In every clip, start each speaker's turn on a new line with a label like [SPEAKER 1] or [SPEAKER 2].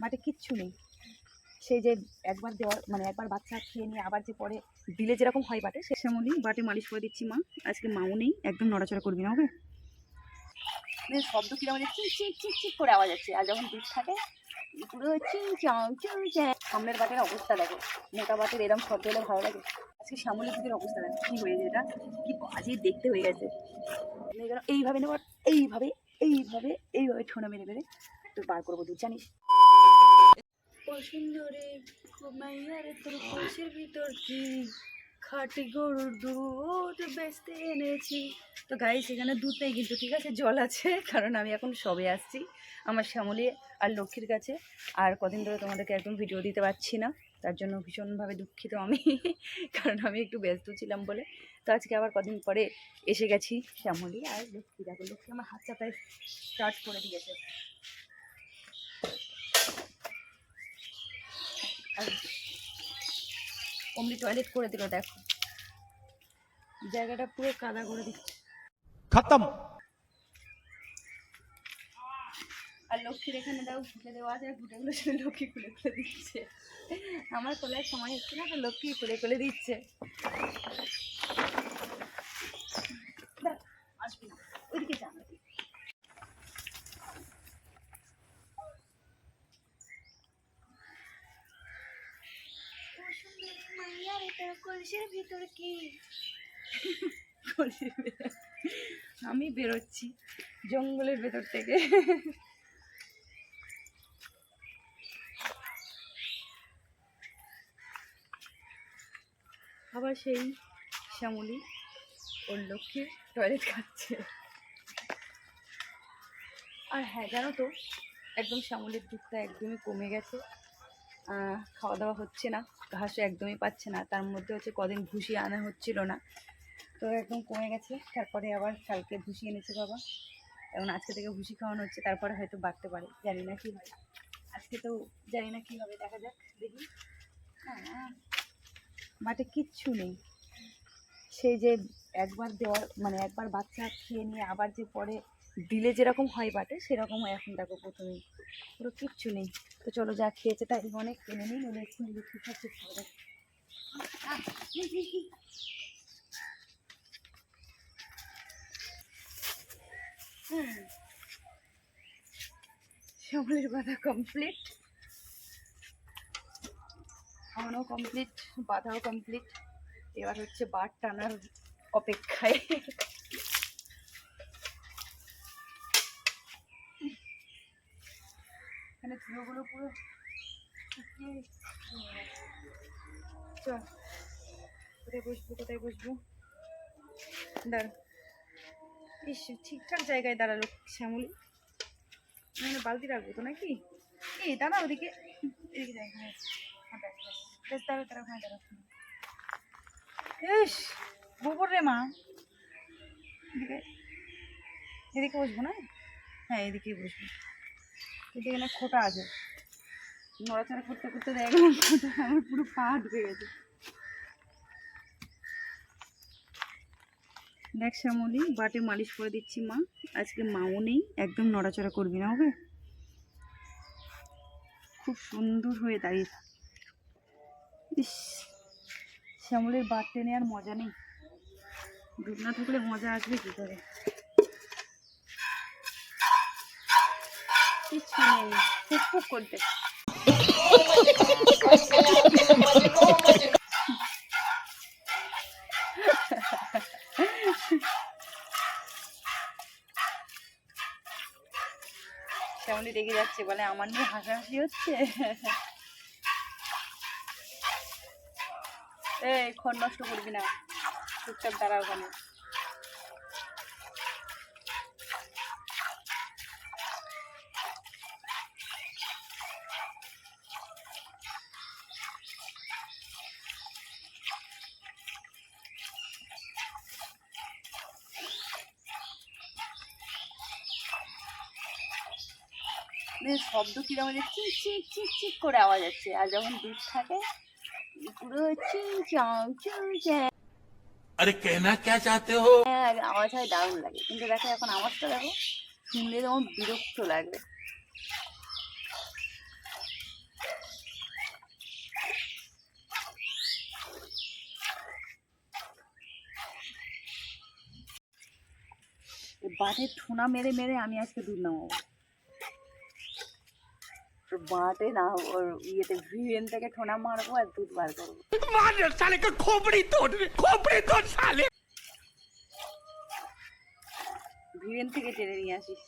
[SPEAKER 1] মাঠে কিচ্ছু নেই। সেই যে একবার দেওয়ার মানে একবার বাচ্চা খেয়ে নিয়ে আবার যে পরে দিলে যেরকম হয় বাটে সে সেমনই বাটে মালিশ করে দিচ্ছি মা। আজকে মাও নেই একদম নড়াচড়া করবি না হবে শব্দ কীরকম চিক চিক চিক চিক করে আওয়াজ আছে আর যখন দুধ থাকে পুরো চিং চাং চিং সামনের বাটের অবস্থা দেখো মোটা বাটের এরকম শব্দ হলে ভালো লাগে। আজকে শ্যামলি দুধের অবস্থা দেখো কি হয়েছে এটা? কি বাজে দেখতে হয়ে গেছে। এইভাবে নেবার এইভাবে এইভাবে এইভাবে ঠোনা মেরে মেরে তো বার করব দুধ জানিস? সুন্দরে ঘুমাইয়ারে তোর কোষের ভিতর কি খাটি গরুর দুধ বেচতে এনেছি? তো গাই সেখানে দুধ নেই কিন্তু, ঠিক আছে? জল আছে, কারণ আমি এখন সবে আসছি আমার শ্যামলী আর লক্ষ্মীর কাছে। আর কদিন ধরে তোমাদেরকে একদম ভিডিও দিতে পারছি না, তার জন্য ভীষণভাবে দুঃখিত আমি, কারণ আমি একটু ব্যস্ত ছিলাম বলে। তো আজকে আবার কদিন পরে এসে গেছি শ্যামলী আর লক্ষ্মী। দেখো, লক্ষ্মী আমার হাত চাপায় স্টার্ট করে দিয়েছে। অমলি টয়লেট করে দিল দেখো। জায়গাটা পুরো কাদা করে দিচ্ছে।
[SPEAKER 2] খতম।
[SPEAKER 1] আর লক্ষ্মীর এখানে দাও ফুটে দেওয়া আছে ঘুটেগুলো সে লক্ষ্মী খুলে খুলে দিচ্ছে। আমার কোলের সময় হচ্ছে না তো লক্ষ্মী খুলে খুলে দিচ্ছে। কলসির ভিতর কি? কলসির ভিতর। আমি বেরোচ্ছি জঙ্গলের ভেতর থেকে। আবার সেই শ্যামলি ওর লক্ষ্যে টয়লেট খাচ্ছে। আর হ্যাঁ জানো তো, একদম শ্যামলির দুধটা একদমই কমে গেছে। খাওয়া দাওয়া হচ্ছে না। ঘাসও একদমই পাচ্ছে না। তার মধ্যে হচ্ছে কদিন ভুসি আনা হচ্ছিল না। তো একদম কমে গেছে। তারপরে আবার কালকে ভুসি এনেছে বাবা। এবং আজকে থেকে ভুসি খাওয়ানো হচ্ছে, তারপরে হয়তো বাড়তে পারে। জানি না কি হয়। আজকে তো জানি না কী হবে, দেখা যাক, দেখি। হ্যাঁ মাঠে কিচ্ছু নেই। সেই যে একবার দেওয়ার মানে একবার বাচ্চা খেয়ে নিয়ে আবার যে পরে দিলে যেরকম হয় বাটে সেরকম হয় এখন দেখো প্রথমেই পুরো কিচ্ছু নেই তো চলো যা খেয়েছে তাই অনেক কিনে নিই নইলে হি, হি। হুম। শ্যামলের বাধা কমপ্লিট খাওয়ানো কমপ্লিট বাধাও কমপ্লিট এবার হচ্ছে বার টানার অপেক্ষায় এখানে ধুলোগুলো কোথায় বসবো কোথায় বসবো ইস ঠিকঠাক জায়গায় দাঁড়াল শ্যামলি মানে বালতি রাখব তো নাকি এই দাঁড়া ওদিকে এদিকে দাঁড়া হ্যাঁ ইস রে মা এদিকে এদিকে বসবো না হ্যাঁ এদিকেই বসবো এদিকে না খোটা আছে। নড়াচড়া করতে করতে দেখলাম আমার পুরো পা ঢুকে গেছে। দেখ শ্যামলি, বাটে মালিশ করে দিচ্ছি মা। আজকে মাও নেই, একদম নড়াচড়া করবি না, হবে? খুব সুন্দর হয়ে দাঁড়িয়ে। ইস, শ্যামলের বাট টেনে আর মজা নেই। দুধ না থাকলে মজা আসবে কি করে? কিচ্ছু নেই ফুক করতে। শ্যামলি রেগে যাচ্ছে বলে আমার নিয়ে হাসাহাসি হচ্ছে? এই ক্ষণ নষ্ট করবি না। চুপচাপ দাঁড়া ওখানে। মানে শব্দ কীরকম চিক চিক চিক চিক করে আওয়াজ আছে আর যখন দুধ থাকে পুরো চিংচাও চিংচাও আরে
[SPEAKER 2] কেনা কে চাতে হো? হ্যাঁ,
[SPEAKER 1] আওয়াজ হয় দারুণ লাগে। কিন্তু দেখো এখন আওয়াজটা দেখো শুনলে যেমন বিরক্ত লাগবে। বাঁধে ঠোনা মেরে মেরে আমি আজকে দুধ নামাবো। বাঁটে না ওর ইয়েতে ভিএন থেকে ঠোনা মারবো আর দুধ বার করব।
[SPEAKER 2] সালে খোপড়ি তোর খোপড়ি তোর সালে
[SPEAKER 1] ভিএন থেকে টেনে নিয়ে আসিস।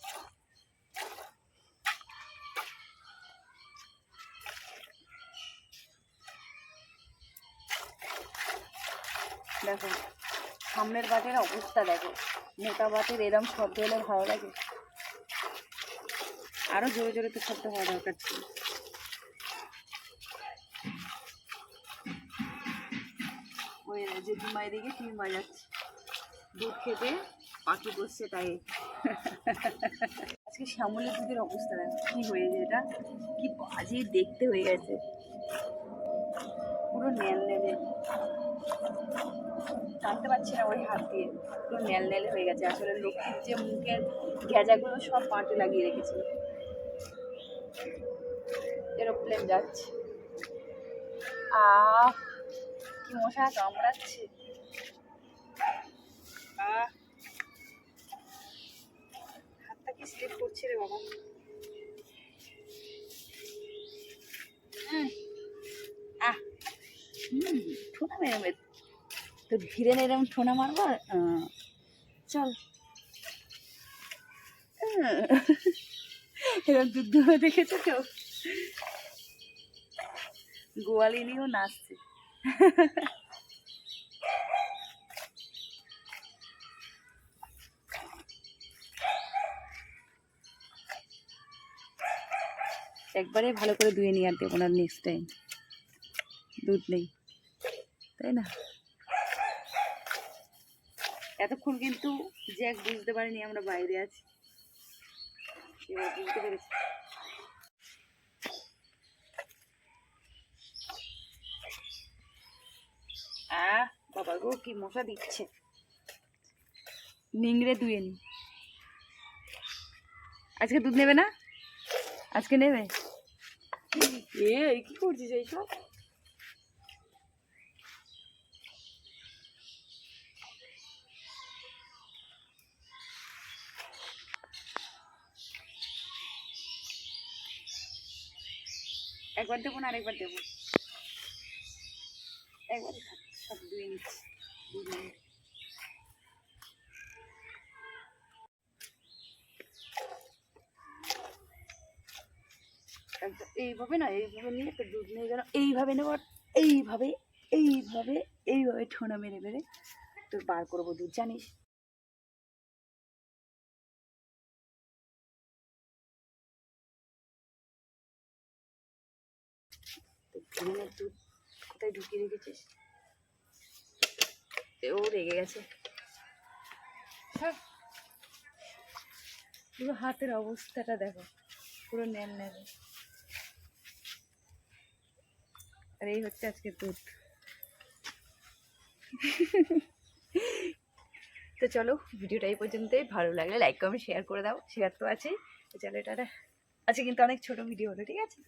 [SPEAKER 1] দেখো সামনের বাটের অবস্থা দেখো। মোটা বাটের এরম শব্দ হলে ভালো লাগে। আরও জোরে জোরে তো শব্দ হওয়া দরকার ছিল। যে দুমাই দিকে তিন বাজাচ্ছে দুধ খেতে পাখি বসছে, তাই। আজকে শ্যামলের দুধের অবস্থা দেখো, কি হয়েছে এটা? কি বাজে দেখতে হয়ে গেছে। পুরো ন্যাল নেলে টানতে পারছি না ওই হাত দিয়ে। পুরো ন্যাল ন্যালে হয়ে গেছে। আসলে লক্ষ্মীর যে মুখের গেজাগুলো সব পাটে লাগিয়ে রেখেছিল এরোপ্লেন যাচ্ছে। আহ, কি মশা কামড়াচ্ছে? আহ, হাতটা কি স্লিপ করছে রে বাবা? আহ, হুম ঠোনা মেরে মেরে তো ভিড়ে এরকম ঠোনা মারবো? চল। এরকম দুধ দেখেছ কেউ গোয়ালি নিয়েও নাচছে। একবারে ভালো করে ধুয়ে নিয়ে আর দেবো না নেক্সট টাইম দুধ নেই। তাই না? এতক্ষণ কিন্তু জ্যাক বুঝতে পারিনি আমরা বাইরে আছি। এবার বুঝতে পেরেছি আহ গো কি মশা দিচ্ছে। নিংড়ে ধুয়ে নি। আজকে দুধ নেবে না? আজকে নেবে? এ এই কি করছিস এইসব? একবার দেবো না আরেকবার দেবো। একবারই থাক সব ধুয়ে। একদম এইভাবে না, এইভাবে নিয়ে তো দুধ নিয়ে যেন এইভাবে নেব এইভাবে এইভাবে এইভাবে ঠোনা মেরে মেরে তোর বার করব দুধ, জানিস? ভিড়ের দুধ কোথায় ঢুকিয়ে রেখেছিস? ও রেগে গেছে। পুরো হাতের অবস্থাটা দেখো পুরো নেল নেবে আর এই হচ্ছে আজকে দুধ। তো চলো ভিডিওটা এই পর্যন্তই। ভালো লাগলে লাইক কমেন্ট শেয়ার করে দাও। শেয়ার তো আছে চলো এটা আজকে কিন্তু অনেক ছোট ভিডিও হলো ঠিক আছে?